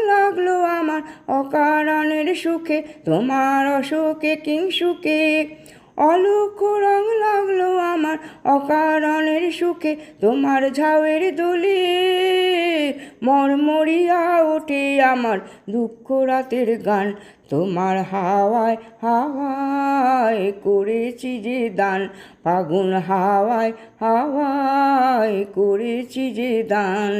আমার অকারণের সুখে, তোমার অসুখে কিং সুখে। অলক্ষ রং লাগল আমার অকারণের সুখে, তোমার ঝাউয়ের দোলে মরমরিয়া ওঠে আমার দুঃখ রাতের গান। তোমার হাওয়ায় হাওয়ায় করেছি যে দান, ফাগুন হাওয়ায় হাওয়ায় করেছি যে দান।